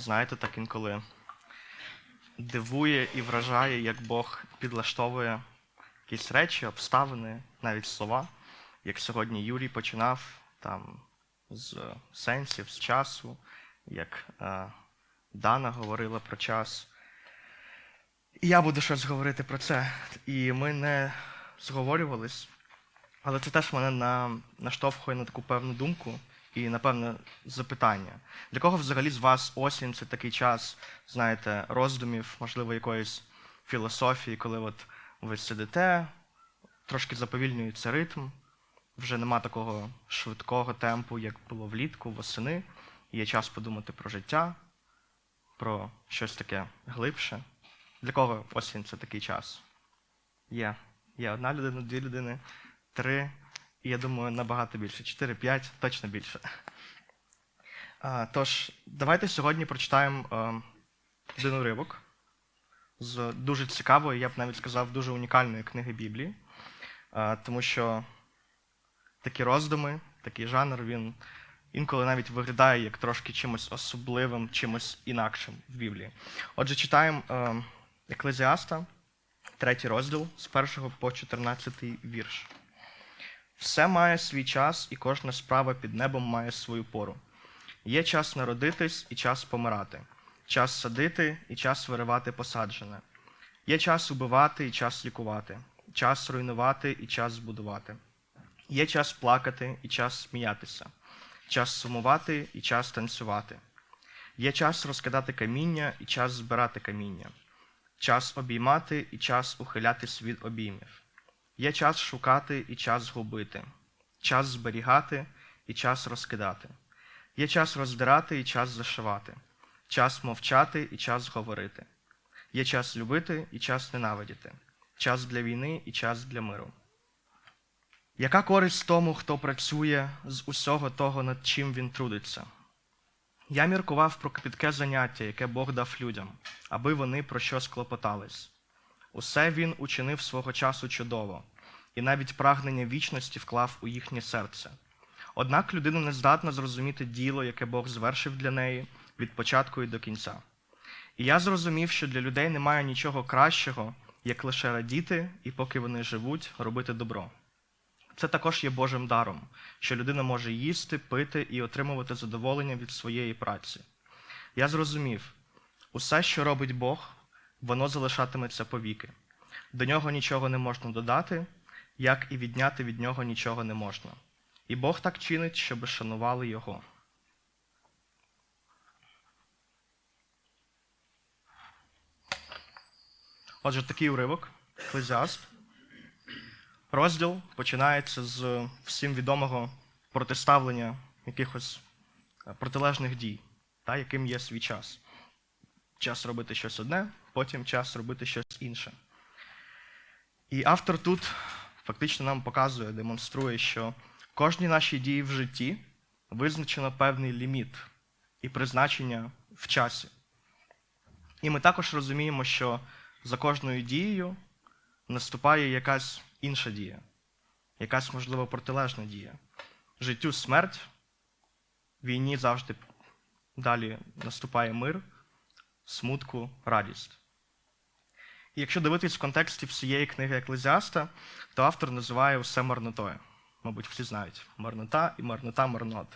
знаєте, так інколи дивує і вражає, як Бог підлаштовує якісь речі, обставини, навіть слова. Як сьогодні Юрій починав там з сенсів, з часу, як е, Дана говорила про час. І я буду щось говорити про це. І ми не зговорювались, але це теж мене на, наштовхує на таку певну думку і, напевне, запитання. Для кого взагалі з вас осінь це такий час, знаєте, роздумів, можливо, якоїсь філософії, коли от ви сидите, трошки заповільнюється ритм, вже нема такого швидкого темпу, як було влітку, восени. Є час подумати про життя, про щось таке глибше. Для кого осінь це такий час? Є. Є одна людина, дві людини, три, я думаю, набагато більше. Чотири, п'ять, точно більше. Тож, давайте сьогодні прочитаємо е, один уривок з дуже цікавої, я б навіть сказав, дуже унікальної книги Біблії. Тому що такі роздуми, такий жанр, він інколи навіть виглядає як трошки чимось особливим, чимось інакшим в Біблії. Отже, читаємо е, Еклезіаста, третій розділ з 1 по 14 вірш. Все має свій час, і кожна справа під небом має свою пору. Є час народитись і час помирати, час садити і час виривати посаджене. Є час убивати і час лікувати, час руйнувати і час збудувати. Є час плакати і час сміятися, час сумувати і час танцювати. Є час розкидати каміння і час збирати каміння, час обіймати і час ухилятись від обіймів. Є час шукати і час губити, час зберігати і час розкидати. Є час роздирати і час зашивати, час мовчати і час говорити. Є час любити і час ненавидіти, час для війни і час для миру. Яка користь тому, хто працює з усього того, над чим він трудиться? Я міркував про копітке заняття, яке Бог дав людям, аби вони про щось клопотались. Усе він учинив свого часу чудово, і навіть прагнення вічності вклав у їхнє серце. Однак людина не здатна зрозуміти діло, яке Бог звершив для неї від початку і до кінця. І я зрозумів, що для людей немає нічого кращого, як лише радіти і, поки вони живуть, робити добро. Це також є Божим даром, що людина може їсти, пити і отримувати задоволення від своєї праці. Я зрозумів, усе, що робить Бог, воно залишатиметься повіки. До нього нічого не можна додати, як і відняти від нього нічого не можна. І Бог так чинить, щоби шанували Його. Отже, такий уривок, Еклезіаст. Розділ починається з всім відомого протиставлення якихось е, протилежних дій, та, яким є свій час. Час робити щось одне, потім час робити щось інше. І автор тут фактично нам показує, демонструє, що кожній нашій дії в житті визначено певний ліміт і призначення в часі. І ми також розуміємо, що за кожною дією наступає якась інша дія, якась, можливо, протилежна дія. Життю смерть, війні завжди далі наступає мир, смутку, радість. Якщо дивитись в контексті всієї книги Еклезіаста, то автор називає усе марнотою. Мабуть, всі знають марнота і марнота марнот.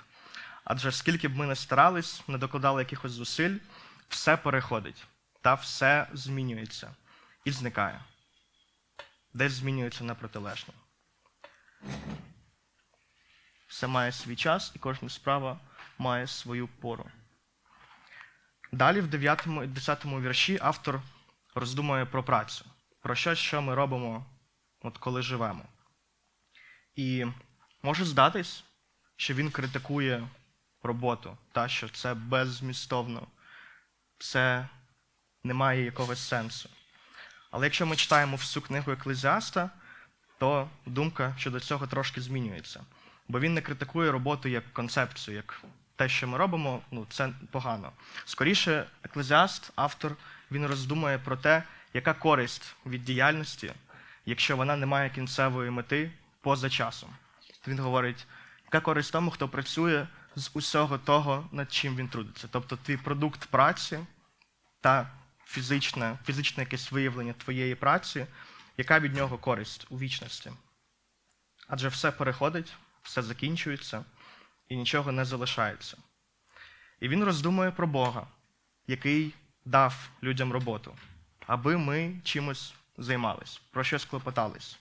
Адже скільки б ми не старались, не докладали якихось зусиль, все переходить та все змінюється і зникає. Десь змінюється на протилежне. Все має свій час, і кожна справа має свою пору. Далі, в 9 і 10 вірші, автор роздумує про працю, про щось, що ми робимо, от коли живемо. І може здатись, що він критикує роботу, та що це беззмістовно, це не має якогось сенсу. Але якщо ми читаємо всю книгу Еклезіаста, то думка щодо цього трошки змінюється. Бо він не критикує роботу як концепцію, як те, що ми робимо, ну це погано. Скоріше, еклезіаст, автор, він роздумує про те, яка користь від діяльності, якщо вона не має кінцевої мети поза часом. Він говорить, яка користь тому, хто працює з усього того, над чим він трудиться. Тобто твій продукт праці та фізичне, фізичне якесь виявлення твоєї праці, яка від нього користь у вічності. Адже все переходить, все закінчується і нічого не залишається. І він роздумує про Бога, який дав людям роботу, аби ми чимось займались, про щось клопотались.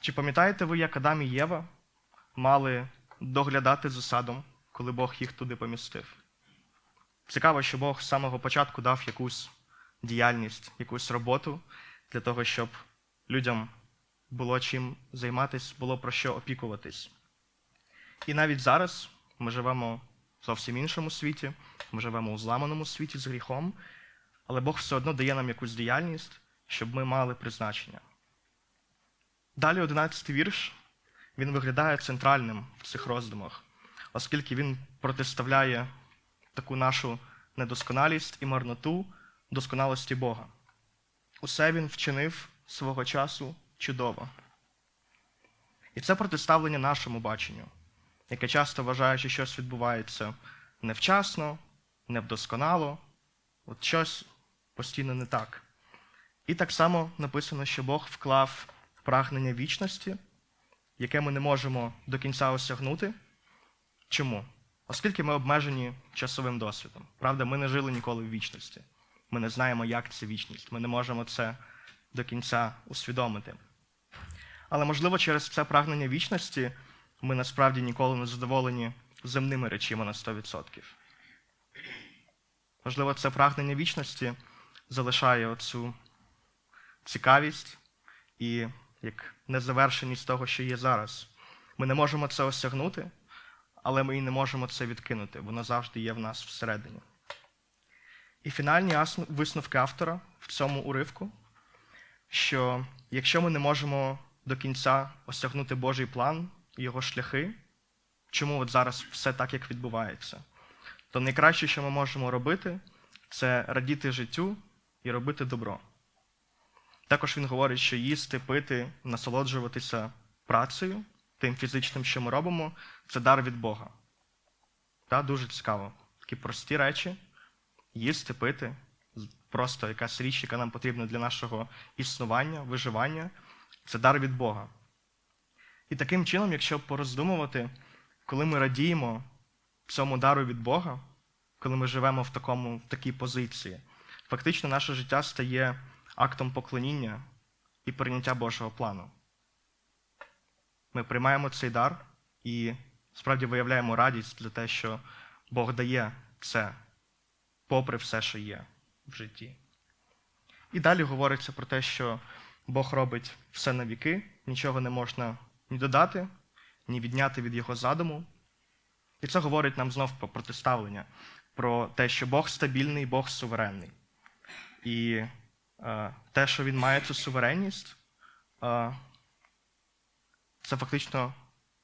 Чи пам'ятаєте ви, як Адам і Єва мали доглядати за садом, коли Бог їх туди помістив? Цікаво, що Бог з самого початку дав якусь діяльність, якусь роботу для того, щоб людям було чим займатися, було про що опікуватись. І навіть зараз ми живемо в зовсім іншому світі, ми живемо у зламаному світі з гріхом, але Бог все одно дає нам якусь діяльність, щоб ми мали призначення. Далі, 11 вірш, він виглядає центральним в цих роздумах, оскільки він протиставляє таку нашу недосконалість і марноту досконалості Бога. Усе він вчинив свого часу чудово. І це протиставлення нашому баченню, яке часто вважає, що щось відбувається невчасно, невдосконало, от щось постійно не так. І так само написано, що Бог вклав прагнення вічності, яке ми не можемо до кінця осягнути. Чому? Оскільки ми обмежені часовим досвідом. Правда, ми не жили ніколи в вічності. Ми не знаємо, як це вічність. Ми не можемо це до кінця усвідомити. Але, можливо, через це прагнення вічності ми насправді ніколи не задоволені земними речима на 100%. Можливо, це прагнення вічності залишає оцю цікавість і як незавершеність того, що є зараз. Ми не можемо це осягнути, але ми і не можемо це відкинути. Воно завжди є в нас всередині. І фінальні висновки автора в цьому уривку, що якщо ми не можемо до кінця осягнути Божий план, його шляхи, чому от зараз все так, як відбувається, то найкраще, що ми можемо робити, це радіти життю і робити добро. Також він говорить, що їсти, пити, насолоджуватися працею, тим фізичним, що ми робимо, це дар від Бога. Та, дуже цікаво. Такі прості речі їсти, пити, просто якась річ, яка нам потрібна для нашого існування, виживання, це дар від Бога. І таким чином, якщо пороздумувати, коли ми радіємо цьому дару від Бога, коли ми живемо в, такому, в такій позиції, фактично наше життя стає актом поклоніння і прийняття Божого плану. Ми приймаємо цей дар і справді виявляємо радість за те, що Бог дає це, попри все, що є в житті. І далі говориться про те, що Бог робить все на віки, нічого не можна ні додати, ні відняти від його задуму. І це говорить нам знов про протиставлення, про те, що Бог стабільний, Бог суверенний. І е, те, що він має цю суверенність, е, це фактично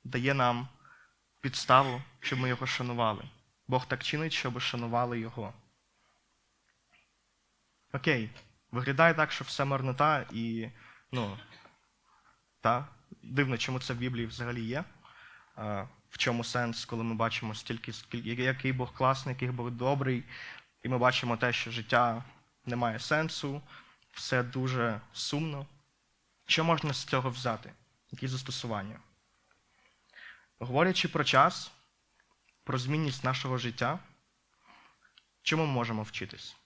дає нам підставу, щоб ми його шанували. Бог так чинить, щоб шанували його. Окей, виглядає так, що все марнота і, ну, та, дивно, чому це в Біблії взагалі є. Е, в чому сенс, коли ми бачимо стільки, який Бог класний, який Бог добрий, і ми бачимо те, що життя не має сенсу, все дуже сумно. Що можна з цього взяти? Які застосування? Говорячи про час, про змінність нашого життя, чому ми можемо вчитись?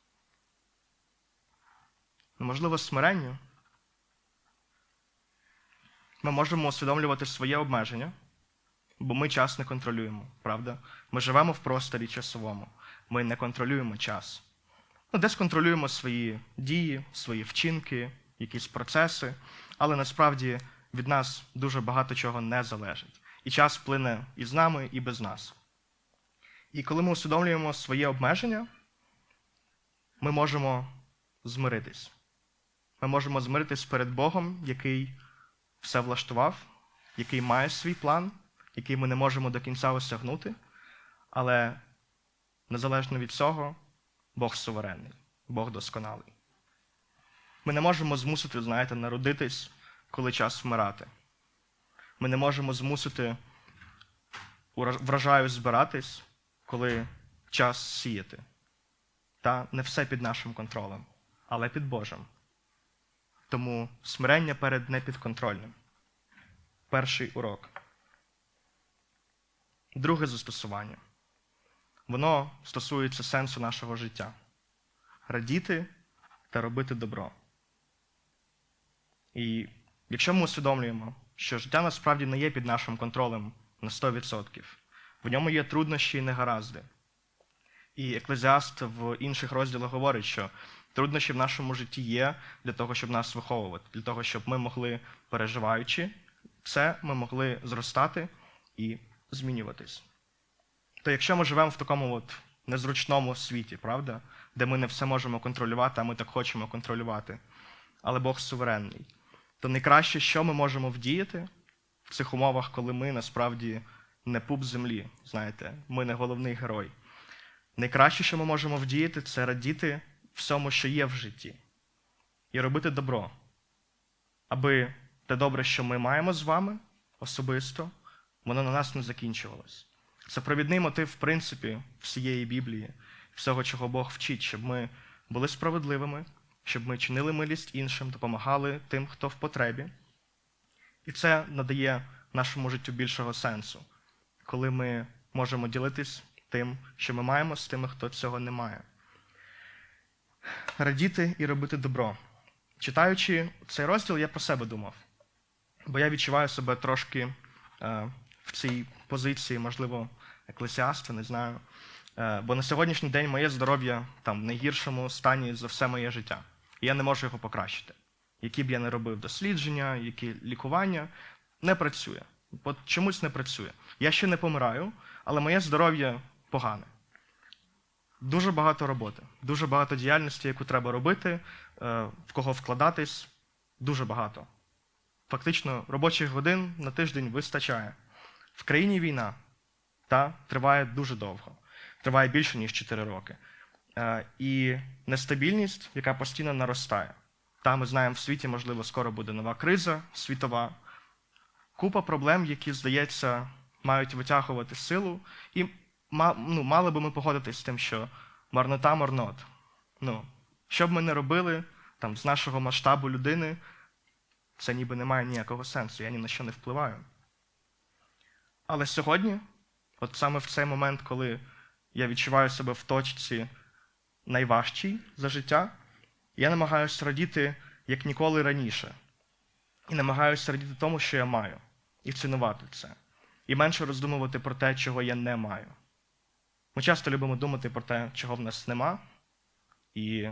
Ну, Можливо, смиренню. Ми можемо усвідомлювати своє обмеження, бо ми час не контролюємо, правда? Ми живемо в просторі часовому, ми не контролюємо час. Ну, десь контролюємо свої дії, свої вчинки, якісь процеси, але насправді від нас дуже багато чого не залежить. І час плине і з нами, і без нас. І коли ми усвідомлюємо своє обмеження, ми можемо змиритись. Ми можемо змиритись перед Богом, який все влаштував, який має свій план, який ми не можемо до кінця осягнути, але незалежно від цього, Бог суверенний, Бог досконалий. Ми не можемо змусити, знаєте, народитись, коли час вмирати. Ми не можемо змусити врожаю збиратись, коли час сіяти. Та не все під нашим контролем, але під Божим. Тому смирення перед непідконтрольним. Перший урок. Друге застосування. Воно стосується сенсу нашого життя. Радіти та робити добро. І якщо ми усвідомлюємо, що життя насправді не є під нашим контролем на 100%, в ньому є труднощі і негаразди. І еклезіаст в інших розділах говорить, що труднощі в нашому житті є для того, щоб нас виховувати, для того, щоб ми могли, переживаючи це, ми могли зростати і змінюватись. То якщо ми живемо в такому от незручному світі, правда, де ми не все можемо контролювати, а ми так хочемо контролювати, але Бог суверенний, то найкраще, що ми можемо вдіяти в цих умовах, коли ми насправді не пуп землі, знаєте, ми не головний герой. Найкраще, що ми можемо вдіяти, це радіти всьому, що є в житті, і робити добро, аби те добре, що ми маємо з вами особисто, воно на нас не закінчувалось. Це провідний мотив, в принципі, всієї Біблії, всього, чого Бог вчить, щоб ми були справедливими, щоб ми чинили милість іншим, допомагали тим, хто в потребі. І це надає нашому життю більшого сенсу, коли ми можемо ділитись тим, що ми маємо з тими, хто цього не має. Радіти і робити добро. Читаючи цей розділ, я про себе думав, бо я відчуваю себе трошки е, в цій позиції, можливо, еклесіаста, не знаю. Е, бо на сьогоднішній день моє здоров'я там в найгіршому стані за все моє життя. І я не можу його покращити. Які б я не робив дослідження, які лікування, не працює. От чомусь не працює. Я ще не помираю, але моє здоров'я погане. Дуже багато роботи, дуже багато діяльності, яку треба робити, е, в кого вкладатись, дуже багато. Фактично, робочих годин на тиждень вистачає. В країні війна та триває дуже довго, триває більше, ніж 4 роки. Е, І нестабільність, яка постійно наростає. Та ми знаємо, в світі, можливо, скоро буде нова криза світова, купа проблем, які, здається, мають витягувати силу. І ну, мали би ми погодитись з тим, що марнота марнот. Ну, що б ми не робили там, з нашого масштабу людини, це ніби не має ніякого сенсу, я ні на що не впливаю. Але сьогодні, от саме в цей момент, коли я відчуваю себе в точці найважчій за життя, я намагаюся радіти як ніколи раніше. І намагаюся радіти тому, що я маю, і цінувати це. І менше роздумувати про те, чого я не маю. Ми часто любимо думати про те, чого в нас нема, і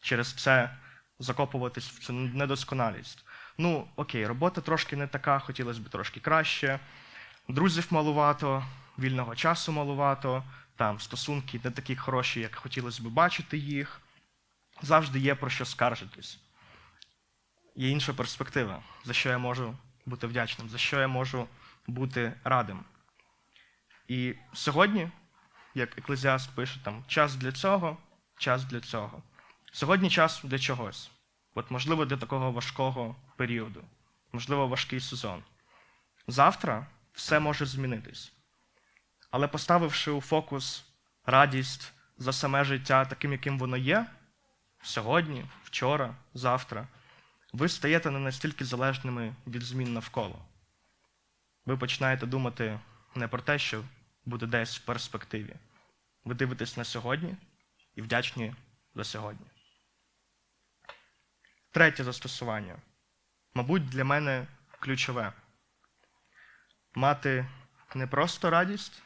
через це закопуватись в цю недосконалість. Ну, окей, робота трошки не така, хотілося б трошки краще, друзів малувато, вільного часу малувато, там стосунки не такі хороші, як хотілося б бачити їх. Завжди є про що скаржитись. Є інша перспектива, за що я можу бути вдячним, за що я можу бути радим. І сьогодні, як еклезіаст пише, там час для цього, час для цього. Сьогодні час для чогось. От, можливо, для такого важкого періоду, можливо, важкий сезон. Завтра все може змінитись. Але поставивши у фокус радість за саме життя таким, яким воно є, сьогодні, вчора, завтра, ви стаєте не настільки залежними від змін навколо. Ви починаєте думати не про те, що буде десь в перспективі. Ви дивитесь на сьогодні і вдячні за сьогодні. Третє застосування. Мабуть, для мене ключове мати не просто радість,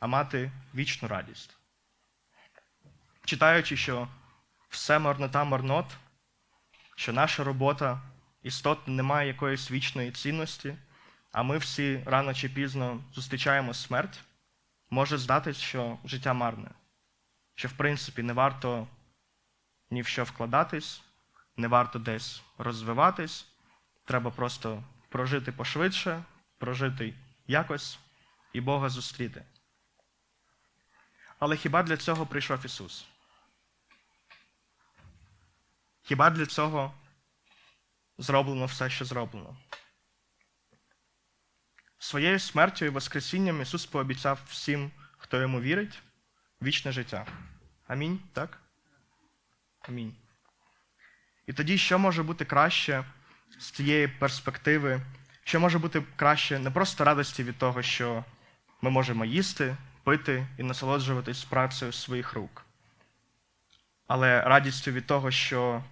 а мати вічну радість. Читаючи, що все марнота марнот, що наша робота істотно не має якоїсь вічної цінності, а ми всі рано чи пізно зустрічаємо смерть, може здатись, що життя марне, що в принципі не варто ні в що вкладатись, не варто десь розвиватись, треба просто прожити пошвидше, прожити якось і Бога зустріти. Але хіба для цього прийшов Ісус? Хіба для цього зроблено все, що зроблено? Своєю смертю і Воскресінням Ісус пообіцяв всім, хто йому вірить, вічне життя. Амінь, так? Амінь. І тоді, що може бути краще з цієї перспективи, що може бути краще не просто радості від того, що ми можемо їсти, пити і насолоджуватись працею своїх рук, але радістю від того, що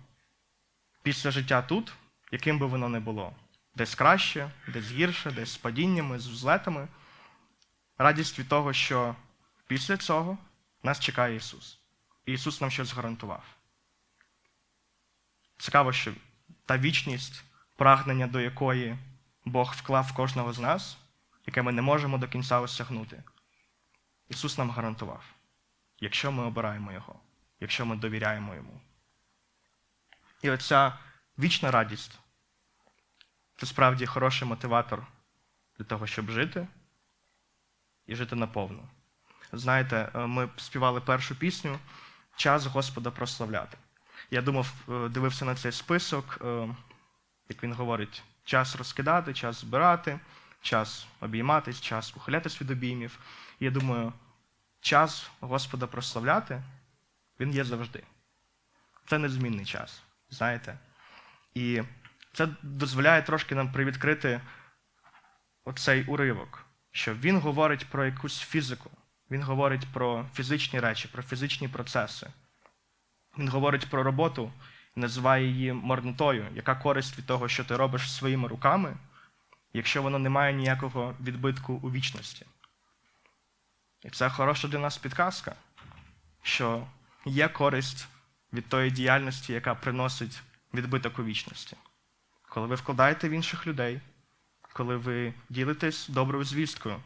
після життя тут, яким би воно не було, десь краще, десь гірше, десь з падіннями, з взлетами, радість від того, що після цього нас чекає Ісус. І Ісус нам щось гарантував. Цікаво, що та вічність, прагнення до якої Бог вклав в кожного з нас, яке ми не можемо до кінця осягнути, Ісус нам гарантував, якщо ми обираємо Його, якщо ми довіряємо Йому. І оця вічна радість це справді хороший мотиватор для того, щоб жити і жити наповну. Знаєте, е, ми співали першу пісню Час Господа прославляти. Я думав, е, дивився на цей список, е, як він говорить, час розкидати, час збирати, час обійматись, час ухилятись від обіймів. І я думаю, час Господа прославляти, він є завжди. Це незмінний час, знаєте. І це дозволяє трошки нам привідкрити оцей уривок, що він говорить про якусь фізику, він говорить про фізичні речі, про фізичні процеси. Він говорить про роботу називає її марнотою, яка користь від того, що ти робиш своїми руками, якщо воно не має ніякого відбитку у вічності. І це хороша для нас підказка, що є користь від тої діяльності, яка приносить відбиток у вічності. Коли ви вкладаєте в інших людей, коли ви ділитесь доброю звісткою,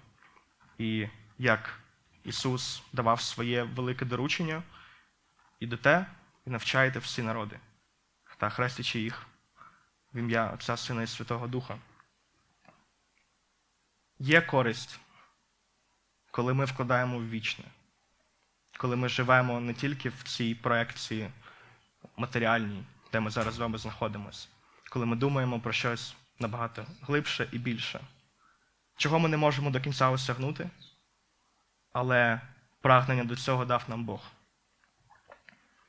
і як Ісус давав своє велике доручення, ідете і навчаєте всі народи, та хрестячи їх в ім'я Отця Сина і Святого Духа. Є користь, коли ми вкладаємо в вічне, коли ми живемо не тільки в цій проекції матеріальній, де ми зараз з вами знаходимося, коли ми думаємо про щось набагато глибше і більше, чого ми не можемо до кінця осягнути, але прагнення до цього дав нам Бог.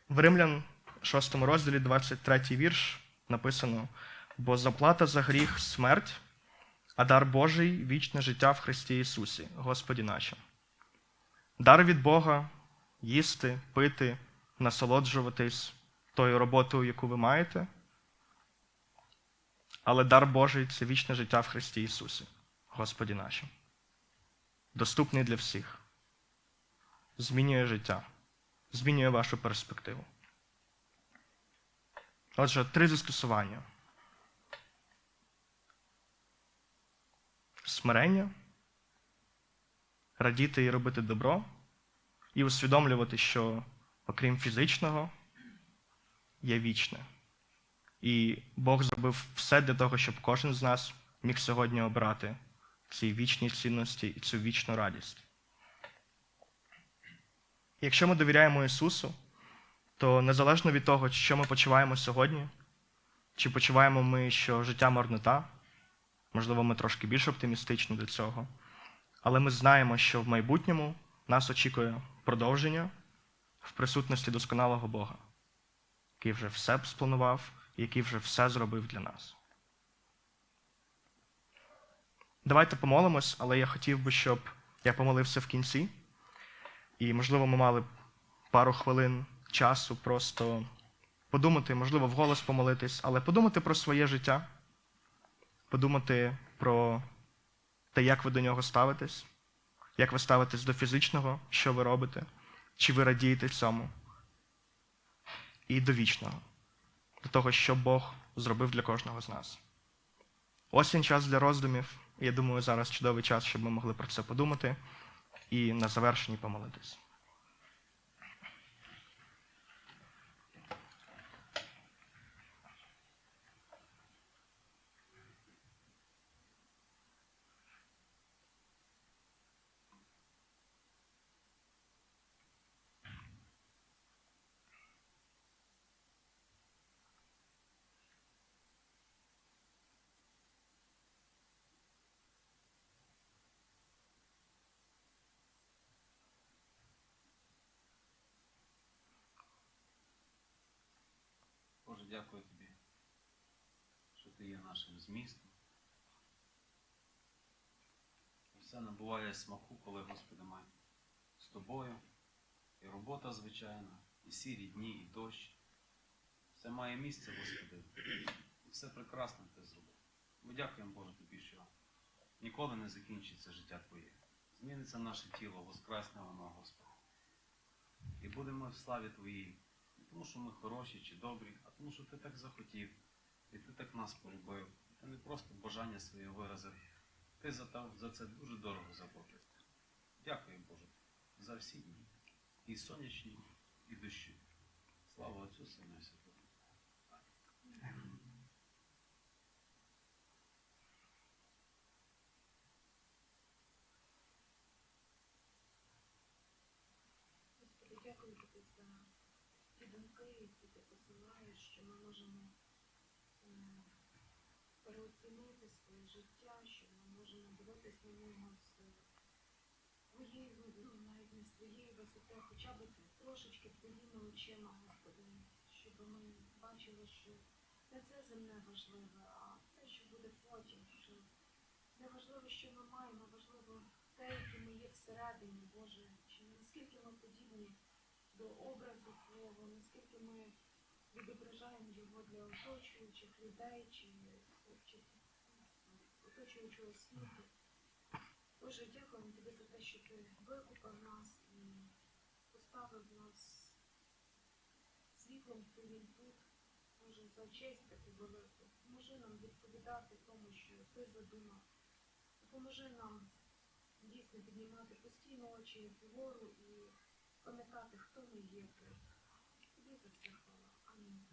В Римлян, 6 розділі, 23 вірш, написано: бо заплата за гріх смерть, а дар Божий вічне життя в Христі Ісусі, Господі нашим. Дар від Бога їсти, пити, насолоджуватись тою роботою, яку ви маєте. Але дар Божий це вічне життя в Христі Ісусі, Господі нашим. Доступний для всіх. Змінює життя, змінює вашу перспективу. Отже, три застосування. Смирення, радіти і робити добро, і усвідомлювати, що окрім фізичного є вічне. І Бог зробив все для того, щоб кожен з нас міг сьогодні обрати ці вічні цінності і цю вічну радість. Якщо ми довіряємо Ісусу, то незалежно від того, що ми почуваємо сьогодні, чи почуваємо ми, що життя марнота, можливо, ми трошки більш оптимістичні до цього, але ми знаємо, що в майбутньому нас очікує продовження в присутності досконалого Бога, який вже все спланував який вже все зробив для нас. Давайте помолимось, але я хотів би, щоб я помолився в кінці. І, можливо, ми мали пару хвилин часу просто подумати, можливо, вголос помолитись, але подумати про своє життя, подумати про те, як ви до нього ставитесь, як ви ставитесь до фізичного, що ви робите, чи ви радієте цьому, і до вічного, до того, що Бог зробив для кожного з нас. Осінь час для роздумів. Я думаю, зараз чудовий час, щоб ми могли про це подумати і на завершенні помолитись. Дякую тобі, що ти є нашим змістом. Все набуває смаку, коли, Господи, ми з тобою. І робота звичайна, і сірі дні, і дощ. Все має місце, Господи. І все прекрасно ти зробив. Ми дякуємо, Боже, тобі, що ніколи не закінчиться життя Твоє. Зміниться наше тіло, воскресне воно, Господи. І будемо в славі Твоїй. Не тому, що ми хороші чи добрі, тому, що ти так захотів, і ти так нас полюбив. Ти не просто бажання своє виразив. Ти за, за це дуже дорого заплатив. Дякую, Боже, за всі дні. І сонячні, і дощі. Слава Отцю Сину Святому. Господи, дякую тобі за ті думки, які ти посилаєш, що ми можемо е, переоцінити своє життя, що ми можемо дивитися на нього з твоєї, ну, навіть не з твоєї висоти, хоча б трошечки твоїми очима, Господи, щоб ми бачили, що не це земне важливе, а те, що буде потім, що не важливо, що ми маємо, важливо те, які ми є всередині, Боже, чи наскільки ми подібні до образу Твого, наскільки ми відображаємо його для оточуючих людей чи, оточуючого світу. Боже, дякуємо тобі за те, що ти викупив нас і поставив нас світлом твоїм тут. Боже, за честь таку велику. Поможи нам відповідати тому, що ти задумав. Допоможи нам дійсно піднімати постійно очі вгору і пам'ятати, хто ми є тут. Тобі за це хвала. Амінь.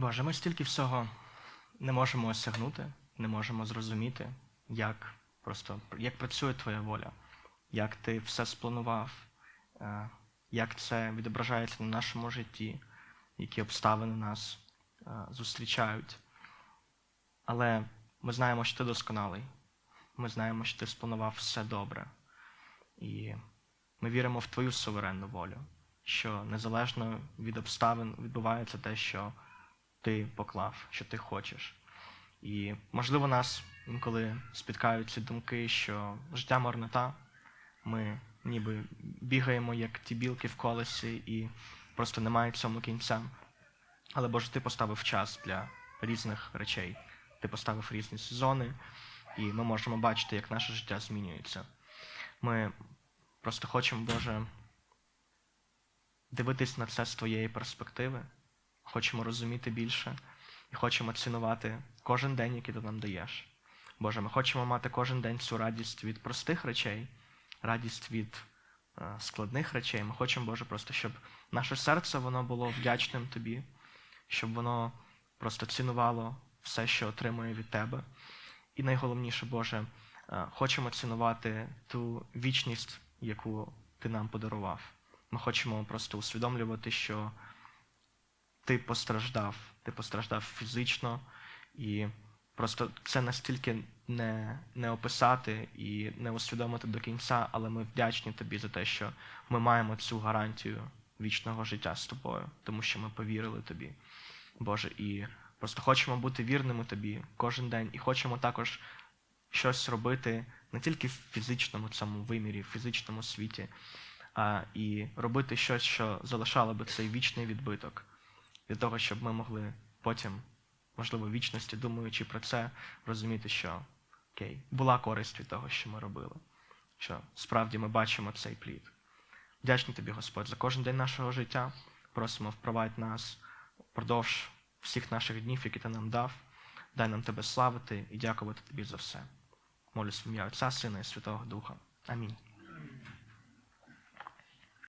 Боже, ми стільки всього не можемо осягнути, не можемо зрозуміти, як просто як працює Твоя воля, як ти все спланував, е, як це відображається на нашому житті, які обставини нас е, зустрічають. Але ми знаємо, що ти досконалий. Ми знаємо, що ти спланував все добре. І ми віримо в твою суверенну волю, що незалежно від обставин відбувається те, що ти поклав, що ти хочеш. І, можливо, нас інколи спіткають ці думки, що життя марнота, ми ніби бігаємо, як ті білки в колесі, і просто немає цьому кінця. Але Боже, ти поставив час для різних речей. Ти поставив різні сезони, і ми можемо бачити, як наше життя змінюється. Ми просто хочемо, Боже, дивитись на це з твоєї перспективи, хочемо розуміти більше і хочемо цінувати кожен день, який ти нам даєш. Боже, ми хочемо мати кожен день цю радість від простих речей, радість від е, складних речей. Ми хочемо, Боже, просто, щоб наше серце воно було вдячним Тобі, щоб воно просто цінувало все, що отримує від Тебе. І найголовніше, Боже, е, хочемо цінувати ту вічність, яку Ти нам подарував. Ми хочемо просто усвідомлювати, що ти постраждав, ти постраждав фізично, і просто це настільки не, не описати і не усвідомити до кінця, але ми вдячні тобі за те, що ми маємо цю гарантію вічного життя з тобою, тому що ми повірили тобі, Боже, і просто хочемо бути вірними тобі кожен день, і хочемо також щось робити не тільки в фізичному цьому вимірі, в фізичному світі, а і робити щось, що залишало би цей вічний відбиток для того, щоб ми могли потім, можливо, в вічності, думаючи про це, розуміти, що окей, була користь від того, що ми робили, що справді ми бачимо цей плід. Вдячні тобі, Господь, за кожен день нашого життя. Просимо впровадь нас впродовж всіх наших днів, які ти нам дав. Дай нам тебе славити і дякувати тобі за все. Молюсь в ім'я Отця, Сина і Святого Духа. Амінь.